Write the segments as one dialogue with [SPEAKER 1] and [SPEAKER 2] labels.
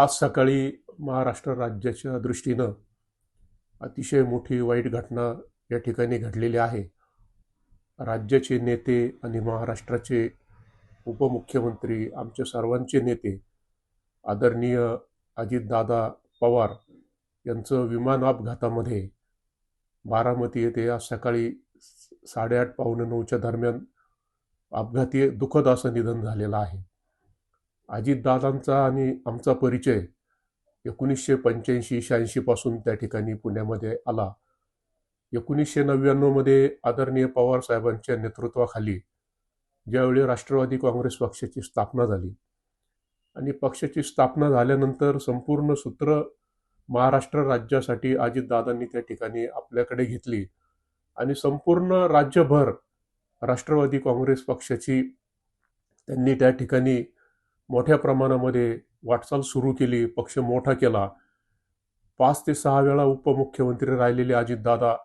[SPEAKER 1] आज सकाळी महाराष्ट्र राज्याच्या दृष्टीनं अतिशय मोठी वाईट घटना या ठिकाणी घडलेली आहे. राज्याचे नेते आणि महाराष्ट्राचे उपमुख्यमंत्री आमच्या सर्वांचे नेते आदरणीय अजितदादा पवार यांचं विमान अपघातामध्ये बारामती येथे आज सकाळी साडेआठ पावणे नऊच्या दरम्यान अपघाती दुःखद असं निधन झालेलं आहे. अजितदादांचा आणि आमचा परिचय एकोणीसशे पंच्याऐंशी शहाऐंशीपासून त्या ठिकाणी पुण्यामध्ये आला. एकोणीसशे नव्याण्णवमध्ये आदरणीय पवार साहेबांच्या नेतृत्वाखाली ज्यावेळी राष्ट्रवादी काँग्रेस पक्षाची स्थापना झाली आणि पक्षाची स्थापना झाल्यानंतर संपूर्ण सूत्र महाराष्ट्र राज्यासाठी अजितदादांनी त्या ठिकाणी आपल्याकडे घेतली आणि संपूर्ण राज्यभर राष्ट्रवादी काँग्रेस पक्षाची त्यांनी त्या ठिकाणी मोठ्या प्रमाणामध्ये वाटचाल सुरू केली पक्ष मोठा केला. पाच ते सहा वेळा उपमुख्यमंत्री राहिलेले अजितदादा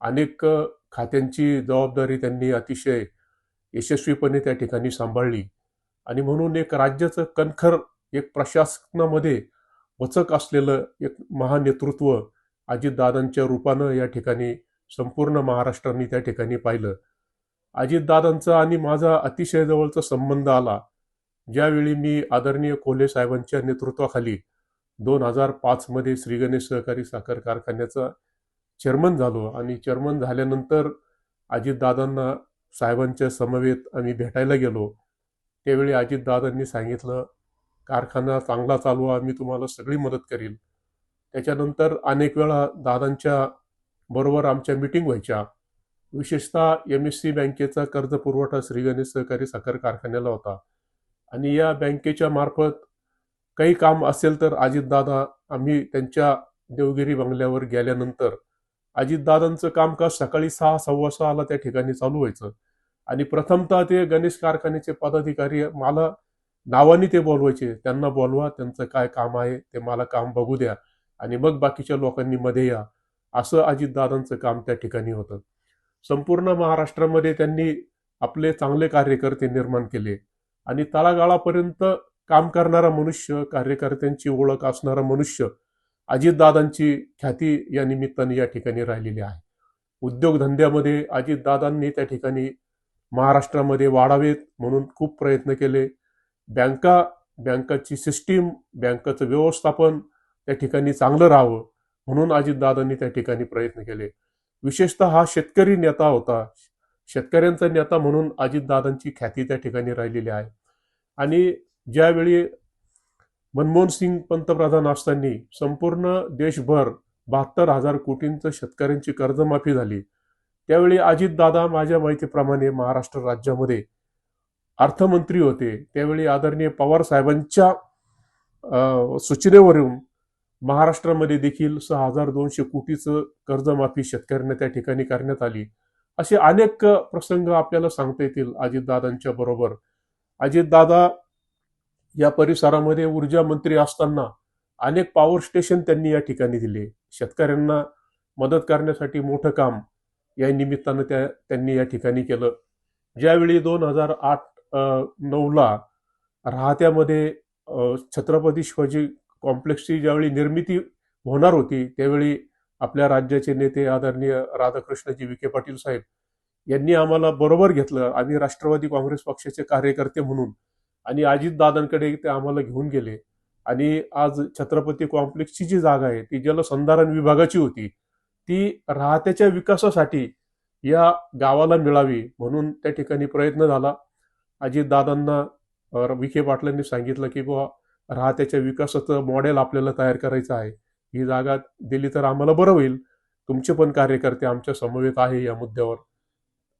[SPEAKER 1] अनेक खात्यांची जबाबदारी त्यांनी अतिशय यशस्वीपणे त्या ठिकाणी सांभाळली. आणि म्हणून एक राज्याचं कणखर एक प्रशासनामध्ये वचक असलेलं एक महानेतृत्व अजितदादांच्या रूपानं या ठिकाणी संपूर्ण महाराष्ट्राने त्या ठिकाणी पाहिलं. अजितदादांचा आणि माझा अतिशय जवळचा संबंध आला. ज्यावेळी मी आदरणीय कोल्हे साहेबांच्या नेतृत्वाखाली दोन हजार पाचमध्ये श्रीगणेश सहकारी साखर कारखान्याचा चेअरमन झालो आणि चेअरमन झाल्यानंतर अजितदादांना साहेबांच्या समवेत आम्ही भेटायला गेलो. त्यावेळी अजितदादांनी सांगितलं कारखाना चांगला चालवा मी तुम्हाला सगळी मदत करील त्याच्यानंतर अनेक वेळा दादांच्या बरोबर आमच्या मिटिंग व्हायच्या. विशेषतः एम एस सी बँकेचा कर्ज पुरवठा श्रीगणेश सहकारी साखर कारखान्याला होता. आणि या बँकेच्या मार्फत काही काम असेल तर अजितदादा आम्ही त्यांच्या देवगिरी बंगल्यावर गेल्यानंतर अजितदादांचं कामकाज सकाळी सहा सव्वा सहाला त्या ठिकाणी चालू व्हायचं. आणि प्रथमतः ते गणेश कारखान्याचे पदाधिकारी मला नावाने ते बोलवायचे. त्यांना बोलवा त्यांचं काय काम आहे ते मला काम बघू द्या आणि मग बाकीच्या लोकांनी मध्ये या. असं अजितदादांचं काम त्या ठिकाणी होतं. संपूर्ण महाराष्ट्रामध्ये त्यांनी आपले चांगले कार्यकर्ते निर्माण केले. आणि तळागाळापर्यंत काम करणारा मनुष्य कार्यकर्त्यांची ओळख असणारा मनुष्य अजितदादांची ख्याती या निमित्ताने या ठिकाणी राहिलेली आहे. उद्योगधंद्यामध्ये अजितदादांनी त्या ठिकाणी महाराष्ट्रामध्ये वाढावेत म्हणून खूप प्रयत्न केले. बँका बँकाची सिस्टीम बँकाचं व्यवस्थापन त्या ठिकाणी चांगलं राहावं म्हणून अजितदादांनी त्या ठिकाणी प्रयत्न केले. विशेषतः हा शेतकरी नेता होता शेतकऱ्यांचा नेता म्हणून अजितदादांची ख्याती त्या ठिकाणी राहिलेली आहे. आणि ज्यावेळी मनमोहन सिंग पंतप्रधान असताना संपूर्ण देशभर बहात्तर हजार कोटींचं शेतकऱ्यांची कर्जमाफी झाली त्यावेळी अजितदादा माझ्या माहितीप्रमाणे महाराष्ट्र राज्यामध्ये अर्थमंत्री होते. त्यावेळी आदरणीय पवार साहेबांच्या सूचनेवरून महाराष्ट्रामध्ये देखील सहा हजार दोनशे कोटीचं कर्जमाफी शेतकऱ्यांना त्या ठिकाणी करण्यात आली. असे अनेक प्रसंग आपल्याला सांगता येतील अजितदादांच्या बरोबर. अजितदादा या परिसरामध्ये ऊर्जा मंत्री असताना अनेक पॉवर स्टेशन त्यांनी या ठिकाणी दिले. शेतकऱ्यांना मदत करण्यासाठी मोठं काम या निमित्तानं त्या त्यांनी या ठिकाणी केलं. ज्यावेळी दोन हजार आठ नऊला राहत्यामध्ये छत्रपती शिवाजी कॉम्प्लेक्सची ज्यावेळी निर्मिती होणार होती त्यावेळी आपल्या राज्याचे नेते आदरणीय राधाकृष्णजी विखे पाटील साहेब यांनी आम्हाला बरोबर घेतलं. आम्ही राष्ट्रवादी काँग्रेस पक्षाचे कार्यकर्ते म्हणून आणि अजितदादांकडे ते आम्हाला घेऊन गेले. आणि आज छत्रपती कॉम्प्लेक्सची जी जागा आहे ती जलसंधारण विभागाची होती ती राहत्याच्या विकासासाठी या गावाला मिळावी म्हणून त्या ठिकाणी प्रयत्न झाला. अजितदादांना विखे पाटलांनी सांगितलं की बुवा राहत्याच्या विकासाचं मॉडेल आपल्याला तयार करायचं आहे. ही जागा दिली तर आम्हाला बरं होईल. तुमचे पण कार्यकर्ते आमच्या समवेत आहे या मुद्द्यावर.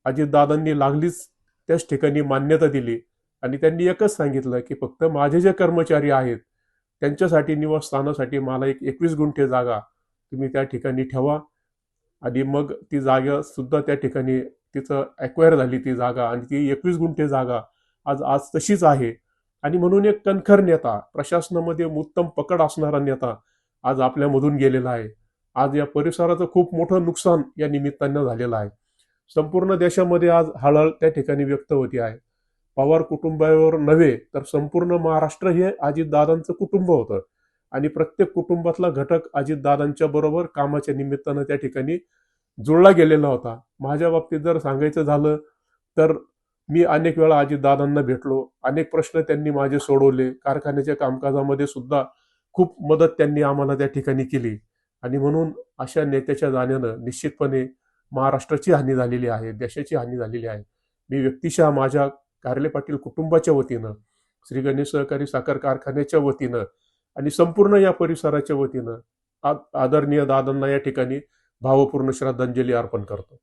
[SPEAKER 1] अजितदादांनी लागलीच त्याच ठिकाणी मान्यता दिली आणि त्यांनी एकच सांगितलं की फक्त माझे जे कर्मचारी आहेत त्यांच्यासाठी निवासस्थानासाठी मला एक एकवीस गुंठे जागा तुम्ही त्या ठिकाणी ठेवा. आणि मग ती जागा सुद्धा त्या ठिकाणी तिचं ॲक्वायर झाली ती जागा आणि ती एकवीस गुंठे जागा आज आज तशीच आहे. आणि म्हणून एक कणखर नेता प्रशासनामध्ये उत्तम पकड असणारा नेता आज आपल्यामधून गेलेला आहे. आज या परिसराचं खूप मोठं नुकसान या निमित्तानं झालेलं आहे. संपूर्ण देशामध्ये आज हळहळ त्या ठिकाणी व्यक्त होती आहे. पवार कुटुंबावर नव्हे तर संपूर्ण महाराष्ट्र हे अजितदादांचं कुटुंब होतं. आणि प्रत्येक कुटुंबातला घटक अजितदादांच्या बरोबर कामाच्या निमित्तानं त्या ठिकाणी जुळला गेलेला होता. माझ्या बाबतीत जर सांगायचं झालं तर मी अनेक वेळा अजितदादांना भेटलो. अनेक प्रश्न त्यांनी माझे सोडवले. कारखान्याच्या कामकाजामध्ये सुद्धा खूप मदत त्यांनी आम्हाला त्या ठिकाणी केली. आणि म्हणून अशा नेत्याच्या जाण्यानं निश्चितपणे महाराष्ट्राची हानी झालेली आहे देशाची हानी झालेली आहे. मी व्यक्तिशः माझ्या कार्ले पाटील कुटुंबाच्या वतीनं श्री गणेश सहकारी साखर कारखान्याच्या वतीनं आणि संपूर्ण या परिसराच्या वतीनं आदरणीय दादांना या ठिकाणी भावपूर्ण श्रद्धांजली अर्पण करतो.